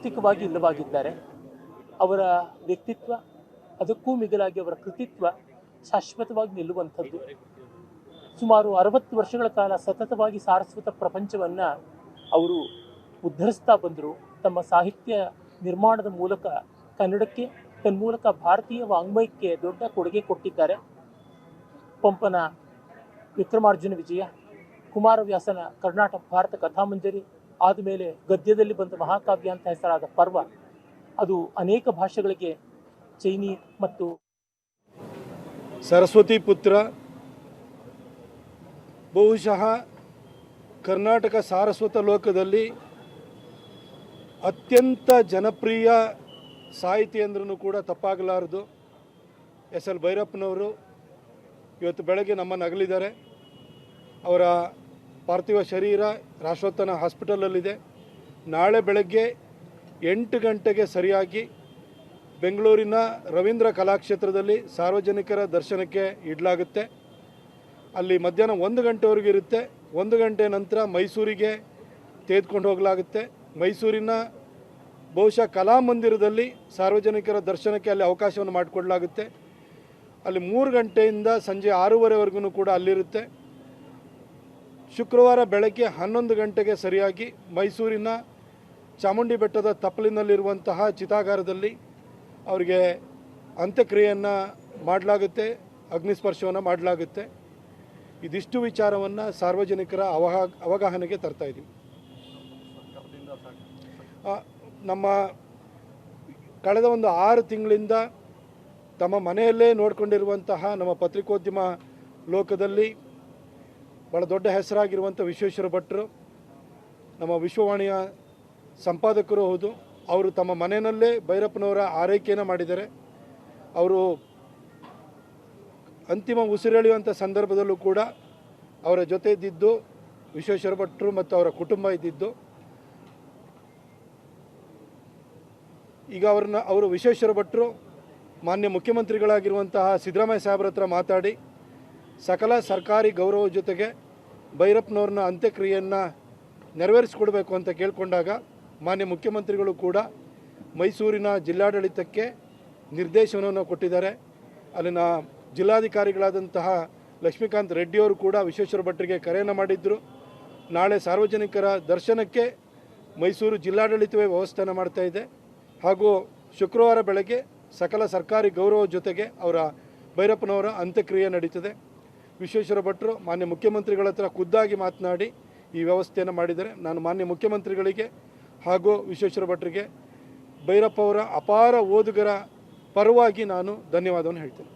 ಭೌತಿಕವಾಗಿ ಇಲ್ಲವಾಗಿದ್ದಾರೆ ಅವರ ವ್ಯಕ್ತಿತ್ವ, ಅದಕ್ಕೂ ಮಿಗಿಲಾಗಿ ಅವರ ಕೃತಿತ್ವ ಶಾಶ್ವತವಾಗಿ ನಿಲ್ಲುವಂಥದ್ದು. ಸುಮಾರು ಅರವತ್ತು ವರ್ಷಗಳ ಕಾಲ ಸತತವಾಗಿ ಸಾರಸ್ವತ ಪ್ರಪಂಚವನ್ನು ಅವರು ಉದ್ಧರಿಸ್ತಾ ಬಂದರು. ತಮ್ಮ ಸಾಹಿತ್ಯ ನಿರ್ಮಾಣದ ಮೂಲಕ ಕನ್ನಡಕ್ಕೆ, ತನ್ಮೂಲಕ ಭಾರತೀಯ ವಾಂಗ್ಮಯಕ್ಕೆ ದೊಡ್ಡ ಕೊಡುಗೆ ಕೊಟ್ಟಿದ್ದಾರೆ. ಪಂಪನ ವಿಕ್ರಮಾರ್ಜುನ ವಿಜಯ, ಕುಮಾರವ್ಯಾಸನ ಕರ್ನಾಟಕ ಭಾರತ ಕಥಾಮಂಜರಿ ಆದಮೇಲೆ ಗದ್ಯದಲ್ಲಿ ಬಂದ ಮಹಾಕಾವ್ಯ ಅಂತ ಹೆಸರಾದ ಪರ್ವ, ಅದು ಅನೇಕ ಭಾಷೆಗಳಿಗೆ ಚೈನಿ ಮತ್ತು ಸರಸ್ವತಿ ಪುತ್ರ, ಬಹುಶಃ ಕರ್ನಾಟಕ ಸಾರಸ್ವತ ಲೋಕದಲ್ಲಿ ಅತ್ಯಂತ ಜನಪ್ರಿಯ ಸಾಹಿತಿ ಅಂದ್ರೂ ಕೂಡ ತಪ್ಪಾಗಲಾರದು. ಎಸ್ ಎಲ್ ಭೈರಪ್ಪನವರು ಇವತ್ತು ಬೆಳಗ್ಗೆ ನಮ್ಮನ್ನು ಅಗಲಿದ್ದಾರೆ. ಅವರ ಪಾರ್ಥಿವ ಶರೀರ ರಾಷ್ಟ್ರೋತ್ತನ ಹಾಸ್ಪಿಟಲಲ್ಲಿದೆ. ನಾಳೆ ಬೆಳಗ್ಗೆ ಎಂಟು ಗಂಟೆಗೆ ಸರಿಯಾಗಿ ಬೆಂಗಳೂರಿನ ರವೀಂದ್ರ ಕಲಾಕ್ಷೇತ್ರದಲ್ಲಿ ಸಾರ್ವಜನಿಕರ ದರ್ಶನಕ್ಕೆ ಇಡಲಾಗುತ್ತೆ. ಅಲ್ಲಿ ಮಧ್ಯಾಹ್ನ ಒಂದು ಗಂಟೆವರೆಗೂ ಇರುತ್ತೆ. ಒಂದು ಗಂಟೆ ನಂತರ ಮೈಸೂರಿಗೆ ತೆಗೆದುಕೊಂಡು ಹೋಗಲಾಗುತ್ತೆ. ಮೈಸೂರಿನ ಬಹುಶಃ ಕಲಾಮಂದಿರದಲ್ಲಿ ಸಾರ್ವಜನಿಕರ ದರ್ಶನಕ್ಕೆ ಅಲ್ಲಿ ಅವಕಾಶವನ್ನು ಮಾಡಿಕೊಡಲಾಗುತ್ತೆ. ಅಲ್ಲಿ ಮೂರು ಗಂಟೆಯಿಂದ ಸಂಜೆ ಆರೂವರೆವರೆಗೂ ಕೂಡ ಅಲ್ಲಿರುತ್ತೆ. ಶುಕ್ರವಾರ ಬೆಳಗ್ಗೆ ಹನ್ನೊಂದು ಗಂಟೆಗೆ ಸರಿಯಾಗಿ ಮೈಸೂರಿನ ಚಾಮುಂಡಿ ಬೆಟ್ಟದ ತಪ್ಪಲಿನಲ್ಲಿರುವಂತಹ ಚಿತಾಗಾರದಲ್ಲಿ ಅವರಿಗೆ ಅಂತ್ಯಕ್ರಿಯೆಯನ್ನು ಮಾಡಲಾಗುತ್ತೆ, ಅಗ್ನಿಸ್ಪರ್ಶವನ್ನು ಮಾಡಲಾಗುತ್ತೆ. ಇದಿಷ್ಟು ವಿಚಾರವನ್ನು ಸಾರ್ವಜನಿಕರ ಅವಹ, ಅವಗಾಹನೆಗೆ ತರ್ತಾ ಇದ್ದೀವಿ ನಮ್ಮ ಕಳೆದ ಒಂದು ಆರು ತಿಂಗಳಿಂದ ತಮ್ಮ ಮನೆಯಲ್ಲೇ ನೋಡಿಕೊಂಡಿರುವಂತಹ ನಮ್ಮ ಪತ್ರಿಕೋದ್ಯಮ ಲೋಕದಲ್ಲಿ ಭಾಳ ದೊಡ್ಡ ಹೆಸರಾಗಿರುವಂಥ ವಿಶ್ವೇಶ್ವರ ಭಟ್ರು ನಮ್ಮ ವಿಶ್ವವಾಣಿಯ ಸಂಪಾದಕರು ಹೌದು. ಅವರು ತಮ್ಮ ಮನೆಯಲ್ಲೇ ಭೈರಪ್ಪನವರ ಆರೈಕೆಯನ್ನು ಮಾಡಿದ್ದಾರೆ. ಅವರು ಅಂತಿಮ ಉಸಿರೆಳೆಯುವಂಥ ಸಂದರ್ಭದಲ್ಲೂ ಕೂಡ ಅವರ ಜೊತೆ ಇದ್ದಿದ್ದು ವಿಶ್ವೇಶ್ವರ ಭಟ್ರು ಮತ್ತು ಅವರ ಕುಟುಂಬ ಇದ್ದಿದ್ದು. ಈಗ ಅವ್ರನ್ನ ಅವರು ವಿಶ್ವೇಶ್ವರ ಭಟ್ರು, ಮಾನ್ಯ ಮುಖ್ಯಮಂತ್ರಿಗಳಾಗಿರುವಂತಹ ಸಿದ್ದರಾಮಯ್ಯ ಸಾಹೇಬ್ರ ಹತ್ರ ಮಾತಾಡಿ, ಸಕಲ ಸರ್ಕಾರಿ ಗೌರವ ಜೊತೆಗೆ ಭೈರಪ್ಪನವ್ರನ್ನ ಅಂತ್ಯಕ್ರಿಯೆಯನ್ನು ನೆರವೇರಿಸಿಕೊಡ್ಬೇಕು ಅಂತ ಕೇಳಿಕೊಂಡಾಗ ಮಾನ್ಯ ಮುಖ್ಯಮಂತ್ರಿಗಳು ಕೂಡ ಮೈಸೂರಿನ ಜಿಲ್ಲಾಡಳಿತಕ್ಕೆ ನಿರ್ದೇಶನವನ್ನು ಕೊಟ್ಟಿದ್ದಾರೆ. ಅಲ್ಲಿನ ಜಿಲ್ಲಾಧಿಕಾರಿಗಳಾದಂತಹ ಲಕ್ಷ್ಮೀಕಾಂತ್ ರೆಡ್ಡಿಯವರು ಕೂಡ ವಿಶ್ವೇಶ್ವರ ಭಟ್ರಿಗೆ ಕರೆಯನ್ನು ಮಾಡಿದ್ದರು ನಾಳೆ ಸಾರ್ವಜನಿಕರ ದರ್ಶನಕ್ಕೆ ಮೈಸೂರು ಜಿಲ್ಲಾಡಳಿತವೇ ವ್ಯವಸ್ಥೆಯನ್ನು ಮಾಡ್ತಾ ಇದೆ. ಹಾಗೂ ಶುಕ್ರವಾರ ಬೆಳಗ್ಗೆ ಸಕಲ ಸರ್ಕಾರಿ ಗೌರವ ಜೊತೆಗೆ ಅವರ ಭೈರಪ್ಪನವರ ಅಂತ್ಯಕ್ರಿಯೆ ನಡೀತದೆ. ವಿಶ್ವೇಶ್ವರ ಭಟ್ರು ಮಾನ್ಯ ಮುಖ್ಯಮಂತ್ರಿಗಳ ಹತ್ರ ಖುದ್ದಾಗಿ ಮಾತನಾಡಿ ಈ ವ್ಯವಸ್ಥೆಯನ್ನು ಮಾಡಿದರೆ ನಾನು ಮಾನ್ಯ ಮುಖ್ಯಮಂತ್ರಿಗಳಿಗೆ ಹಾಗೂ ವಿಶ್ವೇಶ್ವರ ಭಟ್ರಿಗೆ ಭೈರಪ್ಪ ಅವರ ಅಪಾರ ಓದುಗರ ಪರವಾಗಿ ನಾನು ಧನ್ಯವಾದವನ್ನು ಹೇಳ್ತೇನೆ.